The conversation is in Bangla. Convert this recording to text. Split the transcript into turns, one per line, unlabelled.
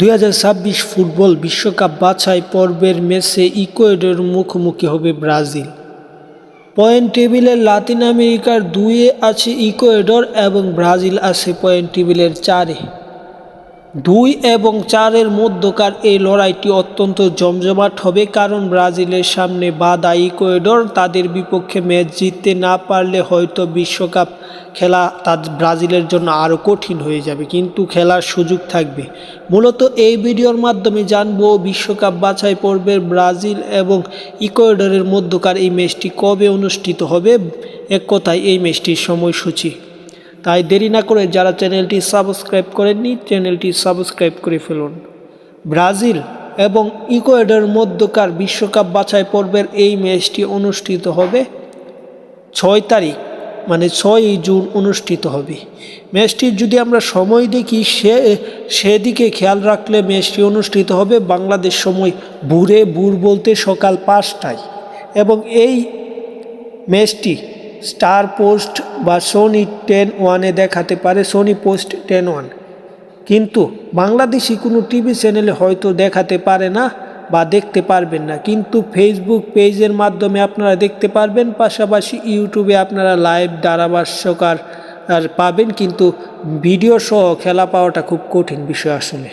দুই হাজার ছাব্বিশ ফুটবল বিশ্বকাপ বাছাই পর্বের ম্যাচে ইকুয়েডর মুখোমুখি হবে ব্রাজিল। পয়েন্ট টেবিলের লাতিন আমেরিকার দুইয়ে আছে ইকুয়েডর এবং ব্রাজিল আছে পয়েন্ট টেবিলের চারে দুই এবং চারের মধ্যকার এই লড়াইটি অত্যন্ত জমজমাট হবে কারণ ব্রাজিলের সামনে বাদা ইকুয়েডর তাদের বিপক্ষে ম্যাচ জিততে না পারলে হয়তো বিশ্বকাপ খেলা তার ব্রাজিলের জন্য আরও কঠিন হয়ে যাবে, কিন্তু খেলার সুযোগ থাকবে। মূলত এই ভিডিওর মাধ্যমে জানব বিশ্বকাপ বাছাই পর্বের ব্রাজিল এবং ইকুয়েডরের মধ্যকার এই ম্যাচটি কবে অনুষ্ঠিত হবে, এক কথায় এই ম্যাচটির সময়সূচি। তাই দেরি না করে যারা চ্যানেলটি সাবস্ক্রাইব করেননি, চ্যানেলটি সাবস্ক্রাইব করে ফেলুন। ব্রাজিল এবং ইকুয়েডর মধ্যকার বিশ্বকাপ বাছাই পর্বের এই ম্যাচটি অনুষ্ঠিত হবে ছয় তারিখ মানে ছয়ই জুন অনুষ্ঠিত হবে। ম্যাচটির যদি আমরা সময় দেখি, সে, সেদিকে খেয়াল রাখলে ম্যাচটি অনুষ্ঠিত হবে বাংলাদেশ সময় ভোরে ভোর বলতে সকাল পাঁচটায়। এবং এই ম্যাচটি স্টার পোস্ট বা সোনি টেন ওয়ানে দেখাতে পারে সোনি পোস্ট টেন ওয়ান কিন্তু বাংলাদেশি কোনো টিভি চ্যানেলে হয়তো দেখাতে পারে না বা দেখতে পারবেন না। কিন্তু ফেসবুক পেজের মাধ্যমে আপনারা দেখতে পারবেন, পাশাপাশি ইউটিউবে আপনারা লাইভ ধারাভাষ্যকার আর পাবেন। কিন্তু ভিডিও সহ খেলা পাওয়াটা খুব কঠিন বিষয় আসলে।